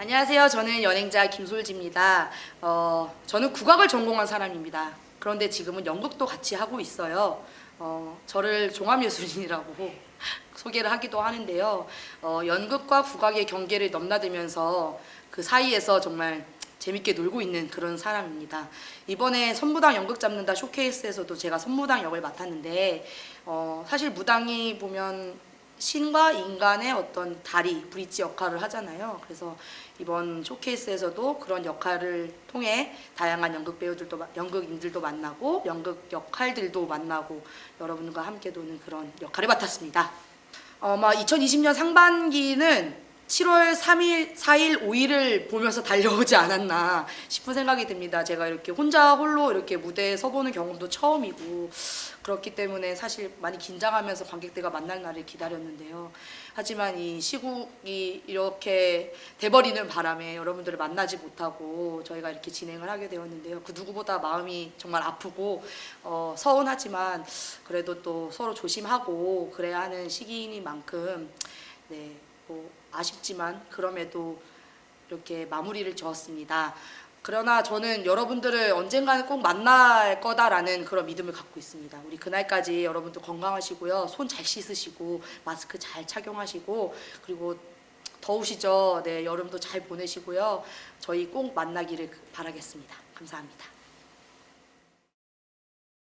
안녕하세요. 저는 연행자 김솔지입니다. 어, 저는 국악을 전공한 사람입니다. 그런데 지금은 연극도 같이 하고 있어요. 어, 저를 종합예술인이라고 소개를 하기도 하는데요. 어, 연극과 국악의 경계를 넘나들면서 그 사이에서 정말 재밌게 놀고 있는 그런 사람입니다. 이번에 선무당 연극 잡는다 쇼케이스에서도 제가 선무당 역을 맡았는데 어, 사실 무당이 보면 신과 인간의 어떤 다리, 브릿지 역할을 하잖아요. 그래서 이번 쇼케이스에서도 그런 역할을 통해 다양한 연극 배우들도 마- 연극인들도 만나고 연극 역할들도 만나고 여러분과 함께 노는 그런 역할을 맡았습니다. 아마 2020년 상반기는 7월 3일, 4일, 5일을 보면서 달려오지 않았나 싶은 생각이 듭니다. 제가 이렇게 혼자 홀로 이렇게 무대에 서보는 경험도 처음이고 그렇기 때문에 사실 많이 긴장하면서 관객들과 만날 날을 기다렸는데요. 하지만 이 시국이 이렇게 돼버리는 바람에 여러분들을 만나지 못하고 저희가 이렇게 진행을 하게 되었는데요. 그 누구보다 마음이 정말 아프고 어, 서운하지만 그래도 또 서로 조심하고 그래야 하는 시기이니만큼 네, 뭐 아쉽지만 그럼에도 이렇게 마무리를 지었습니다. 그러나 저는 여러분들을 언젠가는 꼭 만날 거다라는 그런 믿음을 갖고 있습니다. 우리 그날까지 여러분들 건강하시고요. 손 잘 씻으시고 마스크 잘 착용하시고 그리고 더우시죠? 네, 여름도 잘 보내시고요. 저희 꼭 만나기를 바라겠습니다. 감사합니다.